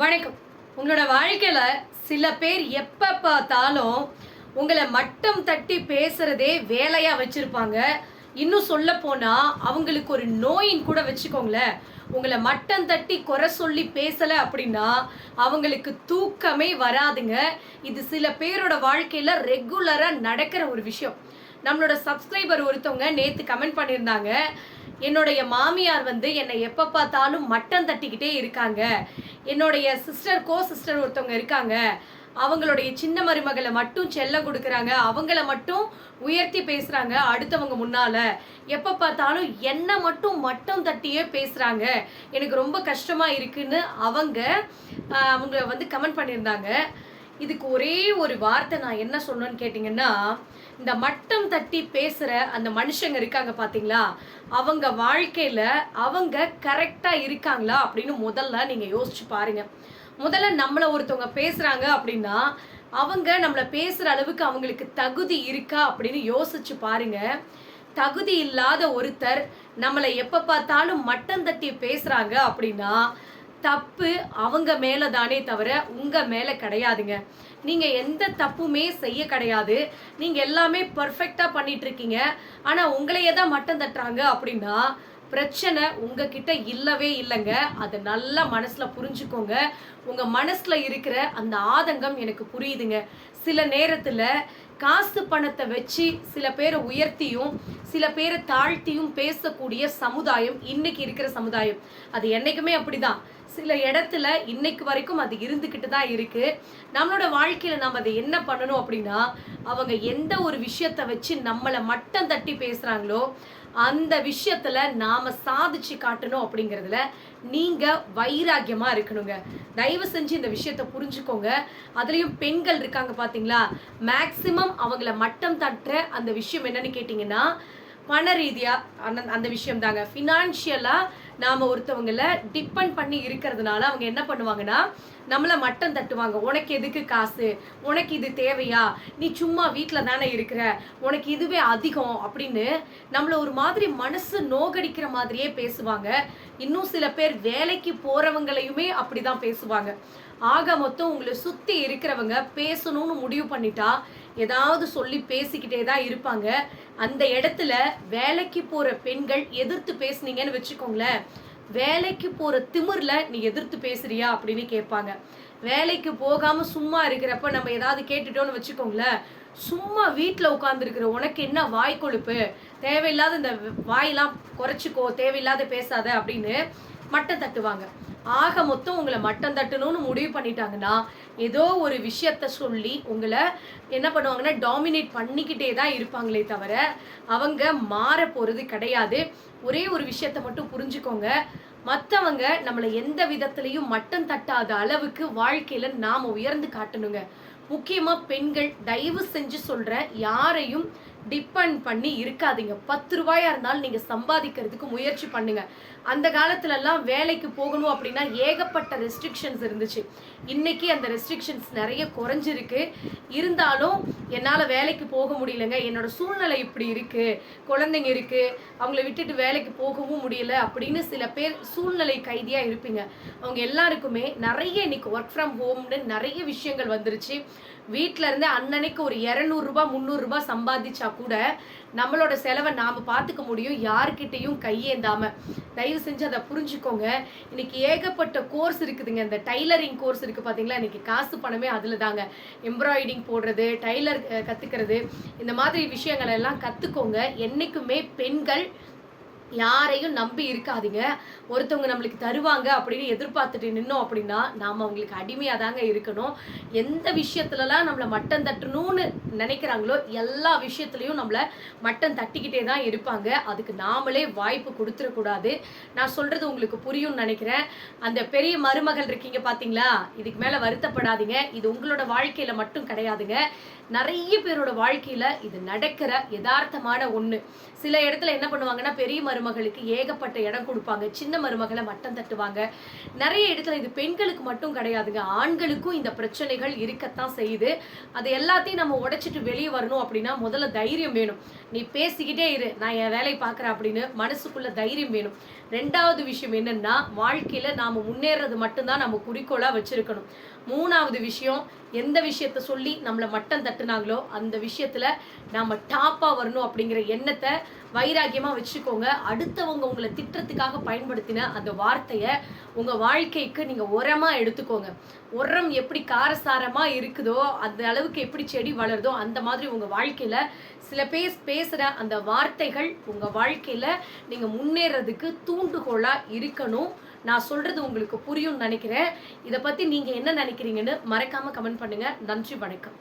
வணக்கம். உங்களோட வாழ்க்கையில் சில பேர் எப்போ பார்த்தாலும் உங்களை மட்டம் தட்டி பேசுறதே வேலையாக வச்சுருப்பாங்க. இன்னும் சொல்ல போனால் அவங்களுக்கு ஒரு நோயின் கூட வச்சுக்கோங்களேன். உங்களை மட்டம் தட்டி குறை சொல்லி பேசலை அப்படின்னா அவங்களுக்கு தூக்கமே வராதுங்க. இது சில பேரோட வாழ்க்கையில் ரெகுலராக நடக்கிற ஒரு விஷயம். நம்மளோட சப்ஸ்கிரைபர் ஒருத்தவங்க நேற்று கமெண்ட் பண்ணியிருந்தாங்க. என்னுடைய மாமியார் வந்து என்னை எப்போ பார்த்தாலும் மட்டம் தட்டிக்கிட்டே இருக்காங்க. என்னுடைய சிஸ்டர் கோ சிஸ்டர் ஒருத்தவங்க இருக்காங்க. அவங்களுடைய சின்ன மருமகளை மட்டும் செல்லம் கொடுக்குறாங்க. அவங்கள மட்டும் உயர்த்தி பேசுகிறாங்க அடுத்தவங்க முன்னால். எப்போ பார்த்தாலும் என்னை மட்டும் மட்டம் தட்டியே பேசுகிறாங்க எனக்கு ரொம்ப கஷ்டமாக இருக்குன்னு அவங்க அவங்க வந்து கமெண்ட் பண்ணியிருந்தாங்க. இதுக்கு ஒரே ஒரு வார்த்தை நான் என்ன சொன்னேன்னு கேட்டிங்கன்னா இந்த மட்டம் தட்டி பேசுற அந்த மனுஷங்க இருக்காங்க பாத்தீங்களா? அவங்க வாழ்க்கையில அவங்க கரெக்டா இருக்காங்களா அப்படின்னு முதல்ல நீங்க யோசிச்சு பாருங்க. முதல்ல நம்மள ஒருத்தவங்க பேசுறாங்க அப்படின்னா அவங்க நம்மளை பேசுற அளவுக்கு அவங்களுக்கு தகுதி இருக்கா அப்படின்னு யோசிச்சு பாருங்க. தகுதி இல்லாத ஒருத்தர் நம்மளை எப்ப பார்த்தாலும் மட்டம் தட்டி பேசுறாங்க அப்படின்னா தப்பு அவங்க மேலே தானே தவிர உங்கள் மேலே கிடையாதுங்க. நீங்கள் எந்த தப்புமே செய்ய கிடையாது. நீங்கள் எல்லாமே பர்ஃபெக்டாக பண்ணிகிட்ருக்கீங்க ஆனால் உங்களையே தான் மட்டம் தட்டுறாங்க அப்படின்னா பிரச்சனை உங்ககிட்ட இல்லவே இல்லைங்க. அதை நல்லா மனசில் புரிஞ்சுக்கோங்க. உங்கள் மனசில் இருக்கிற அந்த ஆதங்கம் எனக்கு புரியுதுங்க. சில நேரத்தில் காசு பணத்தை வச்சு சில பேரை உயர்த்தியும் சில பேரை தாழ்த்தியும் பேசக்கூடிய சமுதாயம் இன்னைக்கு இருக்கிற சமுதாயம். அது என்றைக்குமே அப்படிதான். சில இடத்துல இன்னைக்கு வரைக்கும் அது இருந்துக்கிட்டு தான் இருக்கு. நம்மளோட வாழ்க்கையில நம்ம அதை என்ன பண்ணணும் அப்படின்னா அவங்க எந்த ஒரு விஷயத்த வச்சு நம்மளை மட்டம் தட்டி பேசுறாங்களோ அந்த விஷயத்துல நாம சாதிச்சு காட்டணும் அப்படிங்கிறதுல நீங்க வைராக்கியமா இருக்கணுங்க. தயவு செஞ்சு இந்த விஷயத்த புரிஞ்சுக்கோங்க. அதுலயும் பெண்கள் இருக்காங்க பாத்தீங்களா? மேக்சிமம் அவங்கள மட்டம் தட்டுற அந்த விஷயம் என்னன்னு கேட்டிங்கன்னா பண ரீதியாக அந்த அந்த விஷயம் தாங்க ஃபினான்ஷியலாக நாம் ஒருத்தவங்கள டிபெண்ட் பண்ணி இருக்கிறதுனால அவங்க என்ன பண்ணுவாங்கன்னா நம்மளை மட்டம் தட்டுவாங்க. உனக்கு எதுக்கு காசு? உனக்கு இது தேவையா? நீ சும்மா வீட்டில் தானே இருக்கிற? உனக்கு இதுவே அதிகம் அப்படின்னு நம்மளை ஒரு மாதிரி மனசு நோகடிக்கிற மாதிரியே பேசுவாங்க. இன்னும் சில பேர் வேலைக்கு போறவங்களையுமே அப்படிதான் பேசுவாங்க. ஆக மொத்தம் உங்களை சுற்றி இருக்கிறவங்க பேசணும்னு முடிவு பண்ணிட்டா ஏதாவது சொல்லி பேசிக்கிட்டே தான் இருப்பாங்க. அந்த இடத்துல வேலைக்கு போற பெண்கள் எதிர்த்து பேசுனீங்கன்னு வச்சுக்கோங்களேன். வேலைக்கு போற திமிர்ல நீ எதிர்த்து பேசுறியா அப்படின்னு கேட்பாங்க. வேலைக்கு போகாம சும்மா இருக்கிறப்ப நம்ம ஏதாவது கேட்டுட்டோம்னு வச்சுக்கோங்களேன். சும்மா வீட்டில் உட்காந்துருக்கிற உனக்கு என்ன வாய் கொழுப்பு? தேவையில்லாத இந்த வாயெல்லாம் குறைச்சிக்கோ தேவையில்லாத பேசாத அப்படின்னு மட்டை தட்டுவாங்க. ஆக மொத்தம் உங்களை மட்டம் தட்டணும்னு முடிவு பண்ணிட்டாங்கன்னா ஏதோ ஒரு விஷயத்த சொல்லி உங்களை என்ன பண்ணுவாங்கன்னா டாமினேட் பண்ணிக்கிட்டே தான் இருப்பாங்களே தவிர அவங்க மாற போகிறது கிடையாது. ஒரே ஒரு விஷயத்த மட்டும் புரிஞ்சுக்கோங்க. மற்றவங்க நம்மளை எந்த விதத்துலையும் மட்டம் தட்டாத அளவுக்கு வாழ்க்கையில் நாம் உயர்ந்து காட்டணுங்க. முக்கியமாக பெண்கள் தயவு செஞ்சு சொல்கிற யாரையும் டிபெண்ட் பண்ணி இருக்காதீங்க. பத்து ரூபாயா இருந்தாலும் நீங்க சம்பாதிக்கிறதுக்கு முயற்சி பண்ணுங்க. அந்த காலத்துல எல்லாம் வேலைக்கு போகணும் அப்படின்னா ஏகப்பட்ட ரெஸ்ட்ரிக்ஷன்ஸ் இருந்துச்சு. இன்னைக்கு அந்த ரெஸ்ட்ரிக்ஷன்ஸ் நிறைய குறைஞ்சிருக்கு. இருந்தாலும் என்னால வேலைக்கு போக முடியலங்க. என்னோட சூழ்நிலை இப்படி இருக்கு. குழந்தைங்க இருக்கு. அவங்கள விட்டுட்டு வேலைக்கு போகவும் முடியல அப்படின்னு சில பேர் சூழ்நிலை கைதியா இருப்பீங்க. அவங்க எல்லாருக்குமே நிறைய இன்னைக்கு ஒர்க் ஃப்ரம் ஹோம்னு நிறைய விஷயங்கள் வந்துருச்சு. வீட்டில இருந்து அன்னன்னைக்கு ஒரு இரநூறுபா முந்நூறுரூபா சம்பாதிச்சா கூட நம்மளோட செலவை நாம் பார்த்துக்க முடியும் யார்கிட்டையும் கையேந்தாம. தயவு செஞ்சு அதை புரிஞ்சுக்கோங்க. இன்னைக்கு ஏகப்பட்ட கோர்ஸ் இருக்குதுங்க. இந்த டைலரிங் கோர்ஸ் இருக்கு பார்த்தீங்களா இன்னைக்கு காசு பணமே அதில் தாங்க எம்ப்ராய்டிங் போடுறது டைலர் கற்றுக்கிறது இந்த மாதிரி விஷயங்கள் எல்லாம் கற்றுக்கோங்க என்றைக்குமே பெண்கள் யாரையும் நம்பி இருக்காதீங்க. ஒருத்தவங்க நம்மளுக்கு தருவாங்க அப்படின்னு எதிர்பார்த்துட்டு நின்னோம் அப்படின்னா நாம் அவங்களுக்கு அடிமையாக தாங்க இருக்கணும். எந்த விஷயத்துலலாம் நம்மளை மட்டம் தட்டணும்னு நினைக்கிறாங்களோ எல்லா விஷயத்துலையும் நம்மளை மட்டம் தட்டிக்கிட்டே தான் இருப்பாங்க. அதுக்கு நாமளே வாய்ப்பு கொடுத்துடக்கூடாது. நான் சொல்கிறது உங்களுக்கு புரியும்னு நினைக்கிறேன். அந்த பெரிய மருமகள் இருக்கீங்க பார்த்தீங்களா இதுக்கு மேலே வருத்தப்படாதீங்க. இது உங்களோட வாழ்க்கையில் மட்டும் கிடையாதுங்க. நிறைய பேரோட வாழ்க்கையில் இது நடக்கிற யதார்த்தமான ஒன்று சில இடத்துல என்ன பண்ணுவாங்கன்னா பெரிய மருமகளுக்கு ஏகப்பட்ட இடம் கொடுப்பாங்க. சின்ன மருமகளை மட்டம் தட்டுவாங்க. நிறைய இடத்துல இது பெண்களுக்கு மட்டும் கிடையாதுங்க. ஆண்களுக்கும் இந்த பிரச்சனைகள் இருக்கத்தான் செய்யுது. அது எல்லாத்தையும் நம்ம உடைச்சிட்டு வெளியே வரணும் அப்படின்னா முதல்ல தைரியம் வேணும். நீ பேசிக்கிட்டே இரு. நான் என் வேலையை பார்க்குறேன் அப்படின்னு மனசுக்குள்ள தைரியம் வேணும். ரெண்டாவது விஷயம் என்னன்னா வாழ்க்கையில நாம முன்னேறது மட்டும்தான் நம்ம குறிக்கோளாக வச்சிருக்கணும். மூணாவது விஷயம் எந்த விஷயத்த சொல்லி நம்மளை மட்டம் தட்டுனாங்களோ அந்த விஷயத்துல நாம டாப்பா வரணும் அப்படிங்கிற எண்ணத்தை வைராக்கியமா வச்சுக்கோங்க. அடுத்தவங்க உங்களை திட்டத்துக்காக பயன்படுத்தின அந்த வார்த்தையை உங்க வாழ்க்கைக்கு நீங்க உரமா எடுத்துக்கோங்க. உரம் எப்படி காரசாரமா இருக்குதோ அந்த அளவுக்கு எப்படி செடி வளருதோ அந்த மாதிரி உங்க வாழ்க்கையில சில பேர் பேசுகிற அந்த வார்த்தைகள் உங்கள் வாழ்க்கையில் நீங்கள் முன்னேறதுக்கு தூண்டுகோலாக இருக்கணும். நான் சொல்கிறது உங்களுக்கு புரியும்னு நினைக்கிறேன். இதை பற்றி நீங்கள் என்ன நினைக்கிறீங்கன்னு மறக்காமல் கமெண்ட் பண்ணுங்க. நன்றி வணக்கம்.